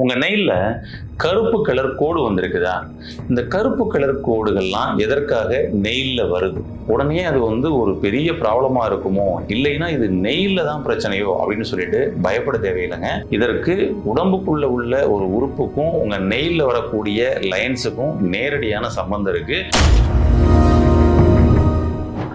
உங்கள் நெயில்ல கருப்பு கலர் கோடு வந்திருக்குதா? இந்த கருப்பு கலர் கோடுகள்லாம் எதற்காக நெயிலில் வருது? உடனே அது வந்து ஒரு பெரிய ப்ராப்ளமாக இருக்குமோ? இல்லைன்னா இது நெயிலில் தான் பிரச்சனையோ? அப்படின்னு சொல்லிட்டு பயப்பட தேவையில்லைங்க. இதற்கு உடம்புக்குள்ள உள்ள ஒரு உறுப்புக்கும் உங்கள் நெயிலில் வரக்கூடிய லைன்ஸுக்கும் நேரடியான சம்பந்தம் இருக்குது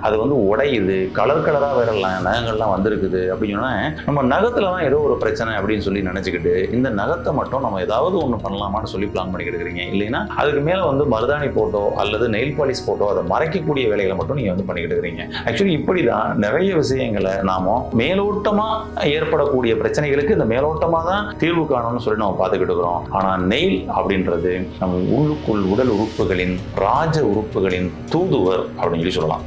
அது வந்து உடையுது. கலர் கலராக வேற நகங்கள்லாம் வந்திருக்குது. அப்படின்னு சொன்னால் நம்ம நகத்தில் தான் ஏதோ ஒரு பிரச்சனை அப்படின்னு சொல்லி நினச்சிக்கிட்டு இந்த நகத்தை மட்டும் நம்ம ஏதாவது ஒன்று பண்ணலாமான்னு சொல்லி பிளான் பண்ணிக்கிட்டு இருக்கிறீங்க இல்லைன்னா அதுக்கு மேலே வந்து மருதாணி போட்டோ அல்லது நெயில் பாலிஷ் போட்டோ அதை மறைக்கக்கூடிய வேலைகளை மட்டும் நீங்கள் வந்து பண்ணிக்கிட்டு இருக்கிறீங்க ஆக்சுவலி இப்படி தான் நிறைய விஷயங்களை நாம மேலோட்டமாக ஏற்படக்கூடிய பிரச்சனைகளுக்கு இந்த மேலோட்டமாக தான் தீர்வு காணணும்னு சொல்லி நம்ம பார்த்துக்கிட்டு இருக்கிறோம். ஆனால் நெயில் அப்படின்றது நம்ம உள்ளுக்குள் உடல் உறுப்புகளின் ராஜ உறுப்புகளின் தூதுவர் அப்படின்னு சொல்லி சொல்லலாம்.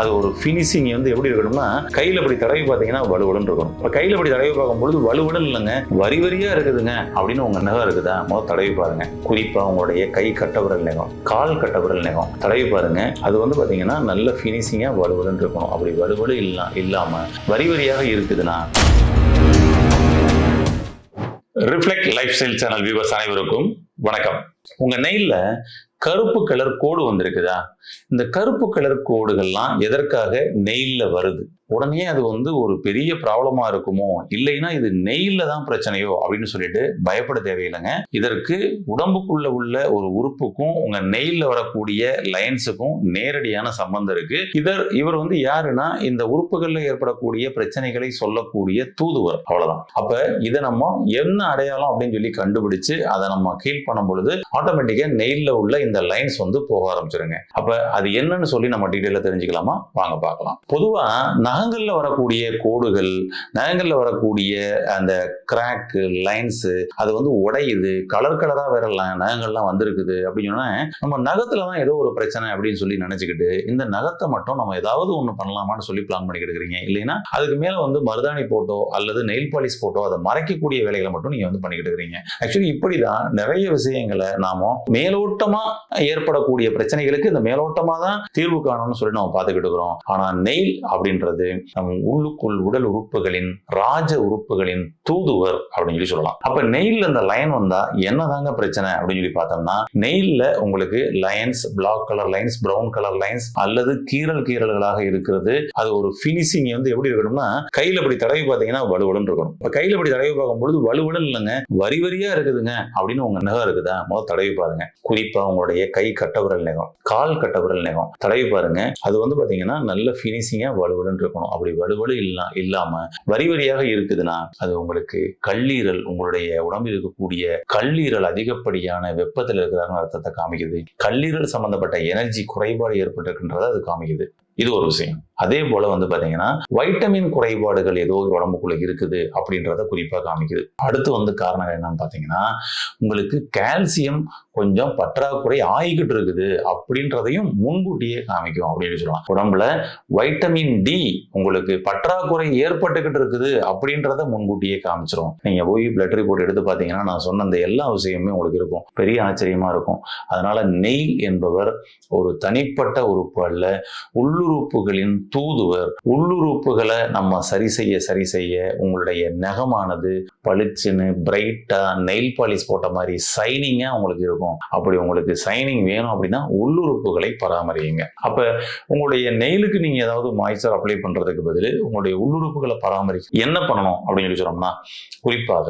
அது ஒரு ஃபினிஷிங் வந்து எப்படி இருக்கணும்னா கையில் அப்படி தடவி பார்த்தீங்கன்னா வலுவலன் இருக்கணும். இப்போ கையில் அப்படி தடவி பார்க்கும்பொழுது வலுவலன் இல்லைங்க வரி வரியா இருக்குதுங்க அப்படின்னு உங்க நகம் இருக்குதா? முதல் தடவி பாருங்க. குறிப்பா உங்களுடைய கை கட்டவிரல் நகம் கால் கட்டவிரல் நகம். தடவி பாருங்க. அது வந்து பார்த்தீங்கன்னா நல்ல ஃபினிஷிங்காக வலுவலன் இருக்கணும். அப்படி வலுவலு இல்லாம இல்லாம வரி வரியாக இருக்குதுன்னா. Reflect lifestyle channel viewers அனைவருக்கும் வணக்கம். உங்க நெயில்ல கருப்பு கலர் கோடு வந்திருக்குதா? இந்த கருப்பு கலர் கோடுகள்லாம் எதற்காக நெயிலில் வருது? உடனே அது வந்து ஒரு பெரிய ப்ராப்ளமா இருக்குமோ? இல்லைன்னா இது நெயில்ல தான் பிரச்சனையோ? அப்படின்னு சொல்லிட்டு பயப்பட தேவையில்லைங்க. இதற்கு உடம்புக்குள்ள உள்ள ஒரு உறுப்புக்கும் உங்க நெயில்ல வரக்கூடிய லைன்ஸுக்கும் நேரடியான சம்பந்தம் இருக்கு. இதர் இவர் வந்து யாருன்னா இந்த உறுப்புகள்ல ஏற்படக்கூடிய பிரச்சனைகளை சொல்லக்கூடிய தூதுவர். அவ்வளவுதான். அப்ப இதை நம்ம என்ன அடையாளம் அப்படின்னு சொல்லி கண்டுபிடிச்சு அதை நம்ம கீழ் பண்ணும் பொழுது ஆட்டோமேட்டிக்கா நெயில்ல உள்ள இந்த லைன்ஸ் வந்து போக ஆரம்பிச்சிருங்க. அப்ப அது என்னன்னு சொல்லி நம்ம டீட்டெயில தெரிஞ்சுக்கலாமா? வாங்க பார்க்கலாம். பொதுவா நகங்களில் வரக்கூடிய கோடுகள் நகங்களில் வரக்கூடிய அந்த கிராக்கு லைன்ஸு அது வந்து உடையுது. கலர் கலராக வேற நகங்கள்லாம் வந்திருக்குது. அப்படின்னு நம்ம நகத்தில் தான் ஏதோ ஒரு பிரச்சனை அப்படின்னு சொல்லி நினச்சிக்கிட்டு இந்த நகத்தை மட்டும் நம்ம ஏதாவது ஒன்று பண்ணலாமான்னு சொல்லி பிளான் பண்ணிக்கிட்டு இருக்கிறீங்க இல்லைன்னா அதுக்கு மேலே வந்து மருதாணி போட்டோ அல்லது நெயில் பாலிஷ் போட்டோ அதை மறைக்கக்கூடிய வேலைகளை மட்டும் நீங்கள் வந்து பண்ணிக்கிட்டு இருக்கிறீங்க. ஆக்சுவலி இப்படி தான் நிறைய விஷயங்களை நாம மேலோட்டமாக ஏற்படக்கூடிய பிரச்சனைகளுக்கு இந்த மேலோட்டமாக தான் தீர்வு காணணும்னு சொல்லி நம்ம பார்த்துக்கிட்டு இருக்கிறோம். ஆனால் நெயில் அப்படின்றது நம் உள்ளுக்குள் உடல் உறுப்புகளின் ராஜ உறுப்புகளின் தூதுவர் அப்படின்னு சொல்லி சொல்லலாம். அப்ப நெயில்ல இந்த லைன் வந்தா என்னதாங்க பிரச்சனை அப்படின்னு சொல்லி பார்த்தோம்னா நெயில்ல உங்களுக்கு lines black colour lines brown colour lines அல்லது கீறல் கீறல்களாக இருக்கிறது. அது ஒரு ஃபினிஷிங் வந்து எப்படி இருக்கணும்னா கையில இப்படி தடவி பார்த்தீங்கன்னா வலுவலன் இருக்கணும். இப்ப கையில இப்படி தடவி பார்க்கும்பொழுது வலுவலன் இல்லைங்க வரி வரியா இருக்குதுங்க அப்படின்னு உங்க நகம் இருக்குதா? முதல் தடவி பாருங்க. குறிப்பா உங்களுடைய கை கட்டவிரல் நகம் கால் கட்டவிரல் நகம். தடவி பாருங்க. அது வந்து பாத்தீங்கன்னா நல்ல பினிஷிங்கா வலுவலுன்னு இருக்கணும் அப்படி வலுவலு இல்லா இல்லாம வரி வரியாக இருக்குதுன்னா அது உங்களுக்கு கல்லீரல் உங்களுடைய உடம்பில் இருக்கக்கூடிய கல்லீரல் அதிகப்படியான வெப்பத்தில் இருக்கிறாங்க அர்த்தத்தை காமிக்குது. கல்லீரல் சம்பந்தப்பட்ட எனர்ஜி குறைபாடு ஏற்பட்டிருக்கின்றதை அது காமிக்குது. இது ஒரு விஷயம். அதே போல வந்து பாத்தீங்கன்னா வைட்டமின் குறைபாடுகள் ஏதோ ஒரு உடம்புக்குள்ள இருக்குது அப்படின்றத குறிப்பா காமிக்குது. அடுத்து வந்து காரணம் என்னன்னு பாத்தீங்கன்னா உங்களுக்கு கால்சியம் கொஞ்சம் பற்றாக்குறை ஆகிக்கிட்டு இருக்குது அப்படின்றதையும் முன்கூட்டியே காமிக்கும் அப்படின்னு சொல்லலாம் உடம்புல வைட்டமின் டி உங்களுக்கு பற்றாக்குறை ஏற்பட்டுக்கிட்டு இருக்குது அப்படின்றத முன்கூட்டியே காமிச்சிரும். நீங்க போய் பிளட் ரிப்போர்ட் எடுத்து பாத்தீங்கன்னா நான் சொன்ன அந்த எல்லா விஷயமுமே உங்களுக்கு இருக்கும். பெரிய ஆச்சரியமா இருக்கும். அதனால நெய் என்பவர் ஒரு தனிப்பட்ட உறுப்பு அல்ல. உள்ளூர் உள்ளுறுப்புகளின் தூதுவர் உள்ளுறுப்புகளை நம்ம சரி செய்ய சரி செய்ய உங்களுடைய நகமானது பளிச்சுன்னு பிரைட்டா நெயில் பாலிஷ் போட்ட மாதிரி சைனிங்கா உங்களுக்கு இருக்கும். அப்படி உங்களுக்கு சைனிங் வேணும் அப்படின்னா உள்ளுறுப்புகளை பராமரிங்க அப்ப உங்களுடைய நெயிலுக்கு நீங்க ஏதாவது மாய்ச்சர் அப்ளை பண்றதுக்கு பதில் உங்களுடைய உள்ளுறுப்புகளை பராமரிக்க என்ன பண்ணணும் அப்படின்னு சொல்லி சொன்னோம்னா குறிப்பாக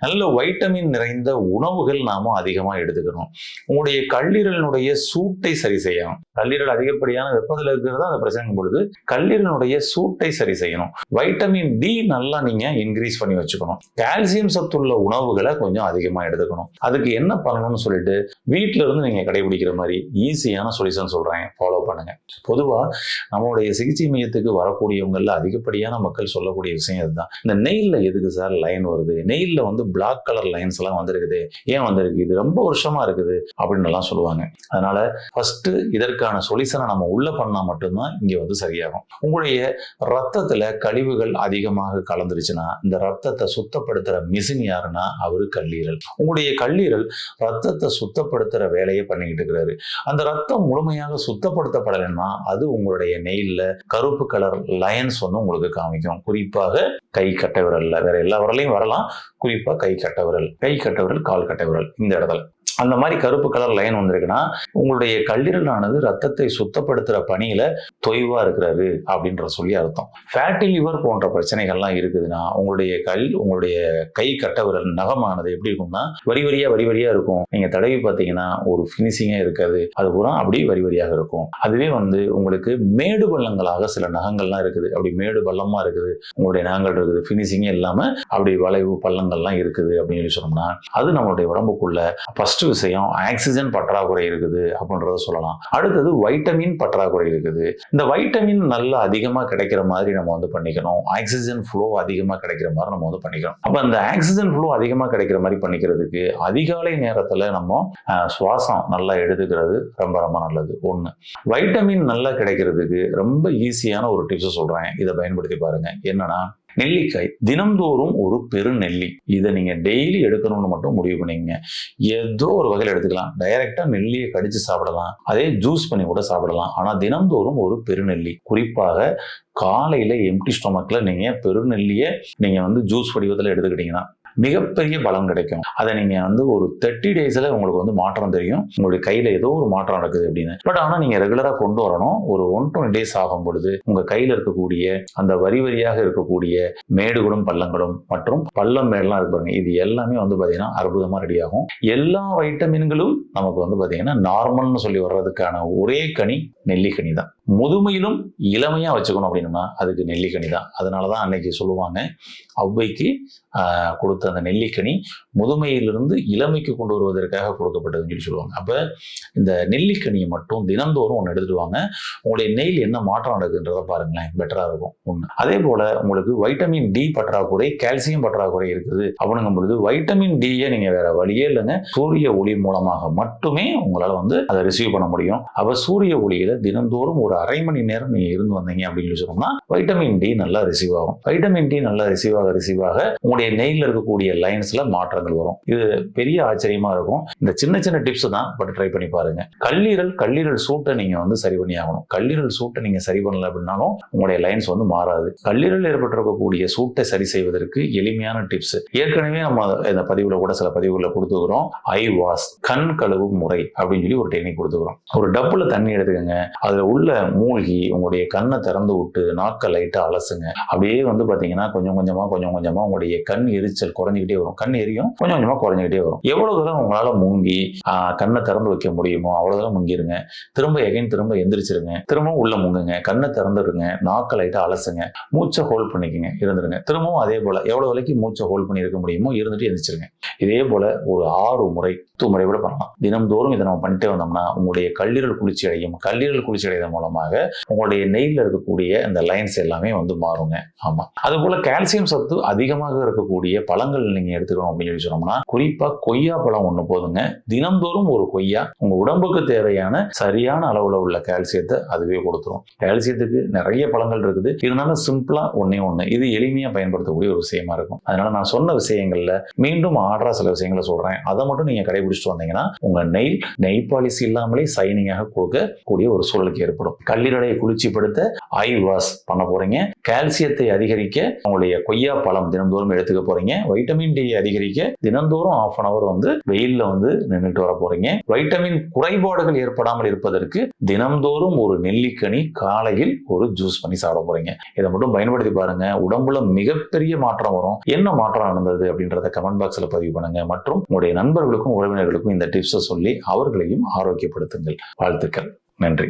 நல்ல வைட்டமின் நிறைந்த உணவுகள் நாம அதிகமா எடுத்துக்கணும். உங்களுடைய கல்லீரலினுடைய சூட்டை சரி செய்யணும். கல்லீரல் அதிகப்படியான வெப்பத்தில் இருக்கிறது அந்த பிரச்சனை பொழுது கல்லீரலுடைய சூட்டை சரி செய்யணும். வைட்டமின் டி நல்லா நீங்க இன்க்ரீஸ் பண்ணி வச்சுக்கணும். கால்சியம் சத்துள்ள உணவுகளை கொஞ்சம் அதிகமா எடுத்துக்கணும். அதுக்கு என்ன பண்ணணும்னு சொல்லிட்டு வீட்டில இருந்து நீங்க கடைபிடிக்கிற மாதிரி ஈஸியான சொல்யூஷன் சொல்றேன். ஃபாலோ பண்ணுங்க. பொதுவா நம்மளுடைய சிகிச்சை மையத்துக்கு வரக்கூடியவங்கல்ல அதிகப்படியான மக்கள் சொல்லக்கூடிய விஷயம் இதுதான். இந்த நெயில்ல எதுக்கு சார் லைன் வருது? நெயில்ல வந்து பிளாக் கலர் லைன்ஸ் எல்லாம் வந்திருக்குது. ஏன் வந்திருக்கு? இது ரொம்ப வருஷமா இருக்குது. அப்படின்னு எல்லாம் சொல்லுவாங்க. அதனால ஃபர்ஸ்ட் இதற்கான சொல்யூஷனை நம்ம உள்ள பண்ணா மட்டும்தான் இங்க வந்து சரியாகும். உங்களுடைய ரத்தத்துல கழிவுகள் அதிகமாக கலந்துருச்சுன்னா இந்த ரத்தத்தை சுத்தப்படுத்துற மிஷின் யாருன்னா அவரு கல்லீரல். உங்களுடைய கல்லீரல் ரத்தத்தை சுத்தப்படுத்துற வேலையை பண்ணிக்கிட்டு இருக்கிறாரு. அந்த ரத்தம் முழுமையாக சுத்தப்படுத்தப்படலைன்னா அது உங்களுடைய நெயிலில் கருப்பு கலர் லயன்ஸ் வந்து உங்களுக்கு காமிக்கும். குறிப்பாக கை கட்டை விரல்ல வேற எல்லா விரலையும் வரலாம். குறிப்பா கை கட்டை விரல் கை கட்டை விரல் கால் கட்டை விரல் இந்த இடத்துல. அந்த மாதிரி கருப்பு கலர் லைன் வந்திருக்குன்னா உங்களுடைய கல்லீரலானது ரத்தத்தை சுத்தப்படுத்துற பணியில தொய்வா இருக்கிறாரு அப்படின்ற சொல்லி அர்த்தம். ஃபேட்டி லிவர் போன்ற பிரச்சனைகள்லாம் இருக்குதுன்னா உங்களுடைய கல் உங்களுடைய கை கட்ட விரல் நகமானது எப்படி இருக்கும்னா வரி வரியா வரி வரியா இருக்கும். நீங்க தடவி பார்த்தீங்கன்னா ஒரு ஃபினிஷிங்கே இருக்காது. அது பூரா அப்படியே வரி வரியாக இருக்கும். அதுவே வந்து உங்களுக்கு மேடு பள்ளங்களாக சில நகங்கள்லாம் இருக்குது. அப்படி மேடு பள்ளமா இருக்குது. உங்களுடைய நகங்கள் இருக்குது ஃபினிஷிங்கே இல்லாமல் அப்படி வளைவு பள்ளங்கள்லாம் இருக்குது அப்படின்னு சொல்லி சொன்னோம்னா அது நம்மளுடைய உடம்புக்குள்ள ஃபர்ஸ்ட் விஷயம் ஆக்சிஜன் பற்றாக்குறை இருக்குது அப்படின்றத சொல்லலாம். அடுத்தது வைட்டமின் பற்றாக்குறை இருக்குது. இந்த வைட்டமின் நல்லா அதிகமாக கிடைக்கிற மாதிரி நம்ம வந்து பண்ணிக்கணும். ஆக்சிஜன் ஃப்ளோ அதிகமாக கிடைக்கிற மாதிரி நம்ம வந்து பண்ணிக்கணும். அப்போ அந்த ஆக்சிஜன் ஃப்ளோ அதிகமாக கிடைக்கிற மாதிரி பண்ணிக்கிறதுக்கு அதிகாலை நேரத்தில் நம்ம சுவாசம் நல்லா எடுத்துக்கிறது ரொம்ப ரொம்ப நல்லது. ஒன்று வைட்டமின் நல்லா கிடைக்கிறதுக்கு ரொம்ப ஈஸியான ஒரு டிப்ஸை சொல்கிறேன் இதை பயன்படுத்தி பாருங்கள் என்னன்னா நெல்லிக்காய். தினம்தோறும் ஒரு பெரு நெல்லி. இதை நீங்க டெய்லி எடுக்கணும்னு மட்டும் முடிவு பண்ணீங்க ஏதோ ஒரு வகையில் எடுத்துக்கலாம். டைரக்டா நெல்லியை கடிச்சு சாப்பிடலாம். அதே ஜூஸ் பண்ணி கூட சாப்பிடலாம். ஆனா தினம்தோறும் ஒரு பெருநெல்லி குறிப்பாக காலையில எம்டி ஸ்டொமக்ல நீங்க பெருநெல்லியை நீங்க வந்து ஜூஸ் வடிவத்தில் எடுத்துக்கிட்டீங்கன்னா மிகப்பெரிய பலம் கிடைக்கும். அதை நீங்க வந்து ஒரு தேர்ட்டி டேஸ்ல உங்களுக்கு வந்து மாற்றம் தெரியும். உங்களுடைய கையில ஏதோ ஒரு மாற்றம் நடக்குது அப்படின்னு. பட் ஆனா நீங்க ரெகுலரா கொண்டு வரணும். ஒரு ஒன் டுவெண்ட்டி டேஸ் ஆகும் பொழுது உங்க கையில இருக்கக்கூடிய அந்த வரி வரியாக இருக்கக்கூடிய மேடுகளும் பள்ளங்களும் மற்றும் பள்ளம் மேடெல்லாம் இருக்கு பாருங்க. இது எல்லாமே வந்து பாத்தீங்கன்னா அற்புதமா ரெடி ஆகும். எல்லா வைட்டமின்களும் நமக்கு வந்து பாத்தீங்கன்னா நார்மல்னு சொல்லி வர்றதுக்கான ஒரே கனி நெல்லிக்கனி தான். முதுமையிலும் இளமையாக வச்சுக்கணும் அப்படின்னா அதுக்கு நெல்லிக்கனி தான். அதனாலதான் அன்னைக்கு சொல்லுவாங்க ஔவைக்கு கொடுத்த அந்த நெல்லிக்கனி முதுமையிலிருந்து இளமைக்கு கொண்டு வருவதற்காக கொடுக்கப்பட்டதுன்னு சொல்லி சொல்லுவாங்க. அப்போ இந்த நெல்லிக்கனியை மட்டும் தினந்தோறும் ஒன்று எடுத்துட்டு வாங்க. உங்களுடைய நெயில் என்ன மாற்றம் நடக்குன்றதை பாருங்களேன் பெட்டராக இருக்கும். ஒன்று அதே போல் உங்களுக்கு வைட்டமின் டி பற்றாக்குறை கால்சியம் பற்றாக்குறை இருக்குது. அப்படிங்கும் பொழுது வைட்டமின் டியை நீங்கள் வேற வழியே இல்லைங்க. சூரிய ஒளி மூலமாக மட்டுமே உங்களால் வந்து அதை ரிசீவ் பண்ண முடியும். அப்போ சூரிய ஒளியில் தினந்தோறும் ஒரு அரை மணி நேரம் நீங்க இருந்து வந்தீங்க அப்படின்னு சொன்னோம்னா வைட்டமின் டி நல்லா ரிசீவ் ஆகும். வைட்டமின் டி நல்லா ரிசீவ் ஆக ரிசீவ் ஆக உங்களுடைய நெயில் இருக்கக்கூடிய லைன்ஸ்ல மாற்றங்கள் வரும். இது பெரிய ஆச்சரியமா இருக்கும். இந்த சின்ன சின்ன டிப்ஸ் தான் பட் ட்ரை பண்ணி பாருங்க. கல்லீரல் கல்லீரல் சூட்டை நீங்க வந்து சரி பண்ணி ஆகணும். கல்லீரல் சூட்டை நீங்க சரி பண்ணல அப்படின்னாலும் உங்களுடைய லைன்ஸ் வந்து மாறாது. கல்லீரல் ஏற்பட்டிருக்கக்கூடிய சூட்டை சரி செய்வதற்கு எளிமையான டிப்ஸ் ஏற்கனவே நம்ம இந்த பதிவுல கூட சில பதிவுகளை கொடுத்துக்கிறோம் ஐ வாஷ் கண் கழுவும் முறை அப்படின்னு சொல்லி ஒரு டெக்னிக் கொடுத்துக்கிறோம் ஒரு டப்புல தண்ணி எடுத்துக்கோங்க. அதுல உள்ள மூழ்கி உங்களுடைய கண்ணை திறந்து விட்டு நாக்கை லைட்டாக அலசுங்க. அப்படியே வந்து பார்த்தீங்கன்னா கொஞ்சம் கொஞ்சமாக கொஞ்சம் கொஞ்சமாக உங்களுடைய கண் எரிச்சல் குறைஞ்சிக்கிட்டே வரும். கண் எரியும் கொஞ்சம் கொஞ்சமாக குறைஞ்சிக்கிட்டே வரும். எவ்வளோ தூரம் உங்களால் மூங்கி கண்ணை திறந்து வைக்க முடியுமோ அவ்வளோ தூரம் முங்கிருங்க. திரும்ப எகைன் திரும்ப எந்திரிச்சிருங்க. திரும்பவும் உள்ளே முங்குங்க. கண்ணை திறந்துடுங்க நாக்கை லைட்டாக அலசுங்க. மூச்சை ஹோல்ட் பண்ணிக்கங்க. இருந்துருங்க. திரும்பவும் அதே போல் எவ்வளோ வரைக்கும் மூச்சை ஹோல்ட் பண்ணி இருக்க முடியுமோ இருந்துட்டு எந்திரிச்சிருங்க. இதே போல் ஒரு ஆறு முறை பத்து முறை கூட பண்ணலாம். தினம்தோறும் இதை நம்ம பண்ணிட்டே வந்தோம்னா உங்களுடைய கல்லீரல் குளிர்ச்சி அடையும் கல்லீரல் குளிர்ச்சி அடைவதன் மூலமாக உங்களுடைய நெய்யில் இருக்கக்கூடிய அந்த லைன்ஸ் எல்லாமே வந்து மாறுங்க. ஆமா. அது போல கால்சியம் சத்து அதிகமாக இருக்கக்கூடிய பழங்கள் நீங்க எடுத்துக்கணும் அப்படின்னு சொல்லி சொன்னோம்னா குறிப்பாக கொய்யா பழம் ஒன்று போதுங்க. தினம்தோறும் ஒரு கொய்யா உங்க உடம்புக்கு தேவையான சரியான அளவில் உள்ள கால்சியத்தை அதுவே கொடுத்துரும். கால்சியத்துக்கு நிறைய பழங்கள் இருக்குது. இருந்தாலும் சிம்பிளா ஒன்றே ஒன்று இது எளிமையாக பயன்படுத்தக்கூடிய ஒரு விஷயமா இருக்கும். அதனால நான் சொன்ன விஷயங்கள்ல மீண்டும் ஆர்டராக சில விஷயங்களை சொல்றேன். அதை மட்டும் நீங்க கடைபிடிச்சிட்டு வந்தீங்கன்னா உங்க நெயில் நெய் பாலிசி இல்லாமலே சைனிங்காக கொடுக்கக்கூடிய ஒரு சூழலுக்கு ஏற்படும். கல்லீரலை குளிர்ச்சிப்படுத்த ஐ வாஷ் பண்ண போறீங்க. கால்சியத்தை அதிகரிக்க உங்களுடைய கொய்யா பழம் தினந்தோறும் எடுத்துக்க போறீங்க. வைட்டமின் டி அதிகரிக்க தினந்தோறும் ஆஃப் அன் அவர் வந்து வெயிலில் வந்து நின்றுட்டு வர போறீங்க. வைட்டமின் குறைபாடுகள் ஏற்படாமல் இருப்பதற்கு தினம்தோறும் ஒரு நெல்லிக்கனி காலையில் ஒரு ஜூஸ் பண்ணி சாப்பிட போறீங்க. இதை மட்டும் பயன்படுத்தி பாருங்க. உடம்புல மிகப்பெரிய மாற்றம் வரும். என்ன மாற்றம் நடந்தது அப்படின்றத கமெண்ட் பாக்ஸில் பதிவு பண்ணுங்க. மற்றும் உங்களுடைய நண்பர்களுக்கும் உறவினர்களுக்கும் இந்த டிப்ஸை சொல்லி அவர்களையும் ஆரோக்கியப்படுத்துங்கள். வாழ்த்துக்கள். நன்றி.